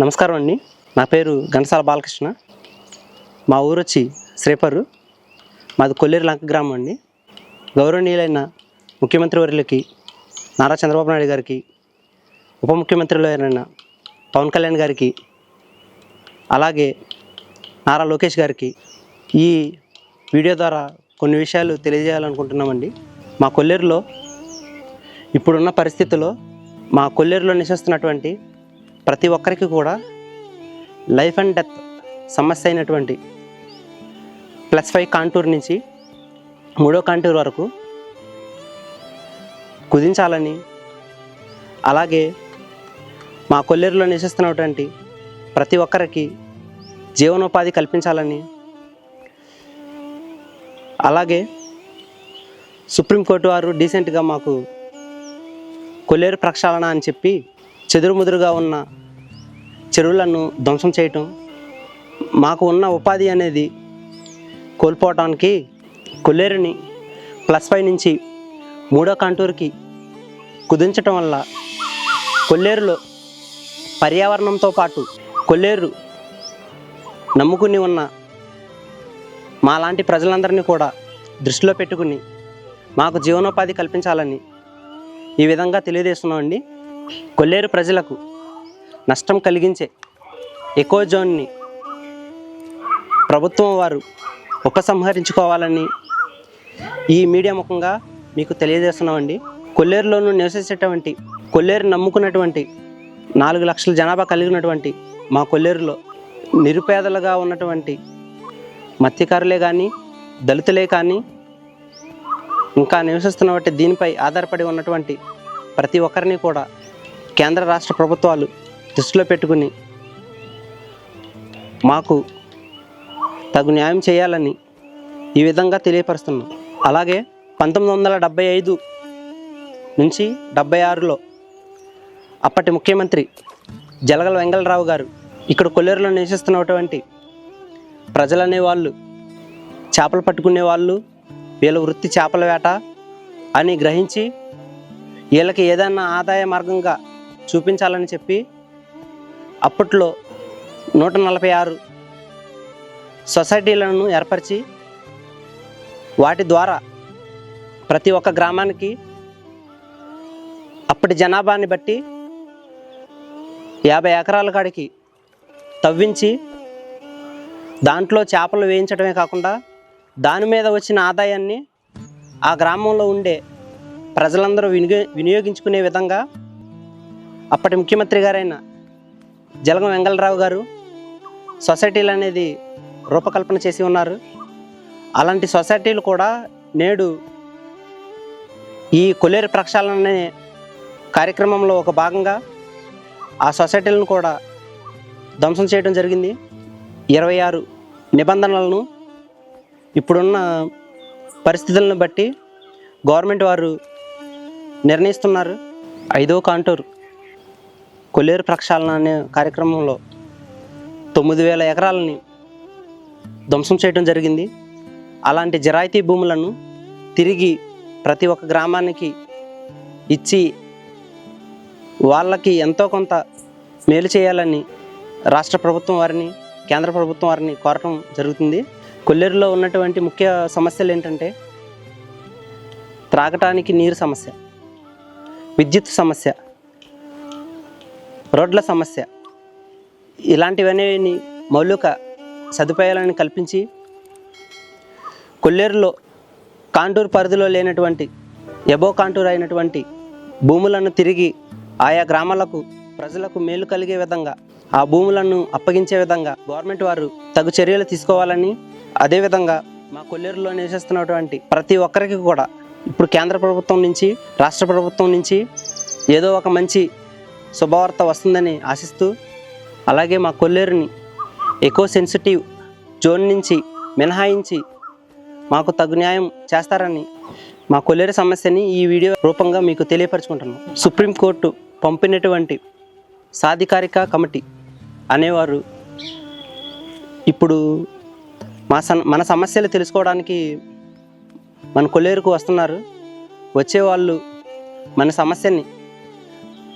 నమస్కారం అండి. నా పేరు ఘనసాల బాలకృష్ణ. మా ఊరు వచ్చి శ్రీపర్రు. మాది కొల్లేరు లంక గ్రామం అండి. గౌరవనీయులైన ముఖ్యమంత్రి వర్యులకి నారా చంద్రబాబు నాయుడు గారికి ఉప ముఖ్యమంత్రులైన పవన్ కళ్యాణ్ గారికి అలాగే నారా లోకేష్ గారికి ఈ వీడియో ద్వారా కొన్ని విషయాలు తెలియజేయాలనుకుంటున్నామండి. మా కొల్లేరులో ఇప్పుడున్న పరిస్థితుల్లో మా కొల్లేరులో నివసిస్తున్నటువంటి ప్రతి ఒక్కరికి కూడా లైఫ్ అండ్ డెత్ సమస్య అయినటువంటి ప్లస్ ఫైవ్ కాంటూర్ నుంచి మూడో కాంటూర్ వరకు కుదించాలని అలాగే మా కొల్లేరులో నివసిస్తున్నటువంటి ప్రతి ఒక్కరికి జీవనోపాధి కల్పించాలని అలాగే సుప్రీంకోర్టు వారు డీసెంట్గా మాకు కొల్లేరు ప్రక్షాళన అని చెప్పి చెదురుముదురుగా ఉన్న చెరువులను ధ్వంసం చేయటం మాకు ఉన్న ఉపాధి అనేది కోల్పోవటానికి కొల్లేరుని ప్లస్ ఫైవ్ నుంచి మూడో కాంటూర్కి కుదించటం వల్ల కొల్లేరులో పర్యావరణంతో పాటు కొల్లేరు నమ్ముకుని ఉన్న మాలాంటి ప్రజలందరినీ కూడా దృష్టిలో పెట్టుకుని మాకు జీవనోపాధి కల్పించాలని ఈ విధంగా తెలియజేస్తున్నామండి. కొల్లేరు ప్రజలకు నష్టం కలిగించే ఎకో జోన్ని ప్రభుత్వం వారు ఉపసంహరించుకోవాలని ఈ మీడియా ముఖంగా మీకు తెలియజేస్తున్నామండి. కొల్లేరులోనూ నివసించేటువంటి కొల్లేరు నమ్ముకున్నటువంటి నాలుగు లక్షల జనాభా కలిగినటువంటి మా కొల్లేరులో నిరుపేదలుగా ఉన్నటువంటి మత్స్యకారులే కానీ దళితులే కానీ ఇంకా నివసిస్తున్నటువంటి దీనిపై ఆధారపడి ఉన్నటువంటి ప్రతి ఒక్కరిని కూడా కేంద్ర రాష్ట్ర ప్రభుత్వాలు దృష్టిలో పెట్టుకుని మాకు తగు న్యాయం చేయాలని ఈ విధంగా తెలియపరుస్తున్నాం. అలాగే పంతొమ్మిది వందల డెబ్బై ఐదు నుంచి డెబ్బై ఆరులో అప్పటి ముఖ్యమంత్రి జలగల వెంగళరావు గారు ఇక్కడ కొల్లేరులో నివసిస్తున్నటువంటి ప్రజలనే వాళ్ళు చేపలు పట్టుకునే వాళ్ళు వీళ్ళ వృత్తి చేపల వేట అని గ్రహించి వీళ్ళకి ఏదైనా ఆదాయ మార్గంగా చూపించాలని చెప్పి అప్పట్లో నూట నలభై ఆరు సొసైటీలను ఏర్పరిచి వాటి ద్వారా ప్రతి ఒక్క గ్రామానికి అప్పటి జనాభాని బట్టి యాభై ఎకరాల కాడికి తవ్వించి దాంట్లో చేపలు వేయించడమే కాకుండా దాని మీద వచ్చిన ఆదాయాన్ని ఆ గ్రామంలో ఉండే ప్రజలందరూ వినియో వినియోగించుకునే విధంగా అప్పటి ముఖ్యమంత్రి గారైన జలగం వెంగళరావు గారు సొసైటీలు అనేది రూపకల్పన చేసి ఉన్నారు. అలాంటి సొసైటీలు కూడా నేడు ఈ కొలేరు ప్రక్షాళన అనే కార్యక్రమంలో ఒక భాగంగా ఆ సొసైటీలను కూడా ధ్వంసం చేయడం జరిగింది. ఇరవై ఆరు నిబంధనలను ఇప్పుడున్న పరిస్థితులను బట్టి గవర్నమెంట్ వారు నిర్ణయిస్తున్నారు. ఐదో కాంటూర్ కొల్లేరు ప్రక్షాళన అనే కార్యక్రమంలో తొమ్మిది వేల ఎకరాలని ధ్వంసం చేయడం జరిగింది. అలాంటి జరాయితీ భూములను తిరిగి ప్రతి ఒక్క గ్రామానికి ఇచ్చి వాళ్ళకి ఎంతో కొంత మేలు చేయాలని రాష్ట్ర ప్రభుత్వం వారిని కేంద్ర ప్రభుత్వం వారిని కోరటం జరుగుతుంది. కొల్లేరులో ఉన్నటువంటి ముఖ్య సమస్యలు ఏంటంటే త్రాగటానికి నీరు సమస్య విద్యుత్ సమస్య రోడ్ల సమస్య. ఇలాంటివన్నీ మౌలిక సదుపాయాలను కల్పించి కొల్లేరులో కాంటూర్ పరిధిలో లేనటువంటి ఎబో కాంటూర్ అయినటువంటి భూములను తిరిగి ఆయా గ్రామాలకు ప్రజలకు మేలు కలిగే విధంగా ఆ భూములను అప్పగించే విధంగా గవర్నమెంట్ వారు తగు చర్యలు తీసుకోవాలని అదేవిధంగా మా కొల్లేరులో నివసిస్తున్నటువంటి ప్రతి ఒక్కరికి కూడా ఇప్పుడు కేంద్ర ప్రభుత్వం నుంచి రాష్ట్ర ప్రభుత్వం నుంచి ఏదో ఒక మంచి శుభవార్త వస్తుందని ఆశిస్తూ అలాగే మా కొల్లేరుని ఎకో సెన్సిటివ్ జోన్ నుంచి మినహాయించి మాకు తగు న్యాయం చేస్తారని మా కొల్లేరు సమస్యని ఈ వీడియో రూపంగా మీకు తెలియపరచుకుంటున్నాం. సుప్రీంకోర్టు పంపినటువంటి సాధికారిక కమిటీ అనేవారు ఇప్పుడు మా సన్ మన సమస్యలు తెలుసుకోవడానికి మన కొల్లేరుకు వస్తున్నారు. వచ్చేవాళ్ళు మన సమస్యని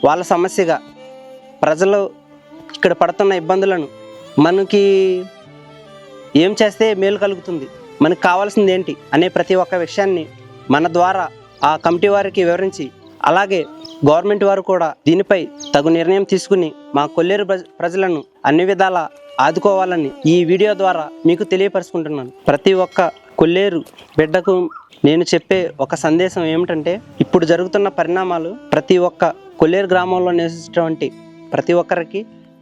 వాళ్ళ సమస్యగా ప్రజలు ఇక్కడ పడుతున్న ఇబ్బందులను మనకి ఏం చేస్తే మేలు కలుగుతుంది? మనకు కావాల్సింది ఏంటి? అనే ప్రతి ఒక్క విషయాన్ని మన ద్వారా ఆ కమిటీ వారికి వివరించి అలాగే గవర్నమెంట్ వారు కూడా దీనిపై తగు నిర్ణయం తీసుకుని మా కొల్లేరు ప్రజ- ప్రజలను అన్ని విధాల ఆదుకోవాలని ఈ వీడియో ద్వారా మీకు తెలియపరుచుకుంటున్నాను. ప్రతి ఒక్క కొల్లేరు బిడ్డకు నేను చెప్పే ఒక సందేశం ఏమిటంటే ఇప్పుడు జరుగుతున్న పరిణామాలు ప్రతి ఒక్క కొల్లేరు గ్రామంలో నివసించేటువంటి ప్రతి ఒక్కరికి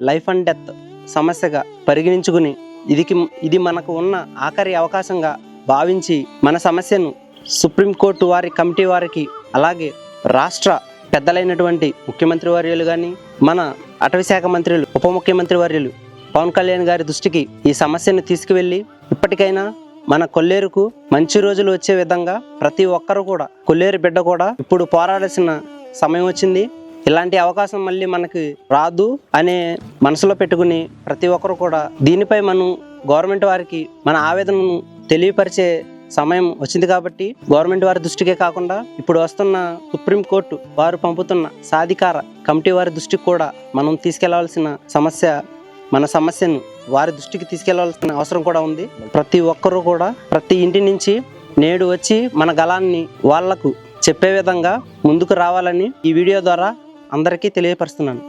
లైఫ్ అండ్ డెత్ సమస్యగా పరిగణించుకుని ఇదికి ఇది మనకు ఉన్న ఆఖరి అవకాశంగా భావించి మన సమస్యను సుప్రీంకోర్టు వారి కమిటీ వారికి అలాగే రాష్ట్ర పెద్దలైనటువంటి ముఖ్యమంత్రి వర్యులు కానీ మన అటవీశాఖ మంత్రులు ఉప ముఖ్యమంత్రి వర్యులు పవన్ కళ్యాణ్ గారి దృష్టికి ఈ సమస్యను తీసుకువెళ్ళి ఇప్పటికైనా మన కొల్లేరుకు మంచి రోజులు వచ్చే విధంగా ప్రతి ఒక్కరు కూడా కొల్లేరు బిడ్డ కూడా ఇప్పుడు పోరాడాల్సిన సమయం వచ్చింది. ఇలాంటి అవకాశం మళ్ళీ మనకి రాదు అనే మనసులో పెట్టుకుని ప్రతి ఒక్కరు కూడా దీనిపై మనం గవర్నమెంట్ వారికి మన ఆవేదనను తెలియపరిచే సమయం వచ్చింది కాబట్టి గవర్నమెంట్ వారి దృష్టికే కాకుండా ఇప్పుడు వస్తున్న సుప్రీం కోర్టు వారు పంపుతున్న సాధికార కమిటీ వారి దృష్టికి కూడా మనం తీసుకెళ్ళవలసిన సమస్య మన సమస్యను వారి దృష్టికి తీసుకెళ్ళవలసిన అవసరం కూడా ఉంది. ప్రతి ఒక్కరూ కూడా ప్రతి ఇంటి నుంచి నేడు వచ్చి మన గళాన్ని వాళ్ళకు చెప్పే విధంగా ముందుకు రావాలని ఈ వీడియో ద్వారా అందరికీ తెలియపరుస్తున్నాను.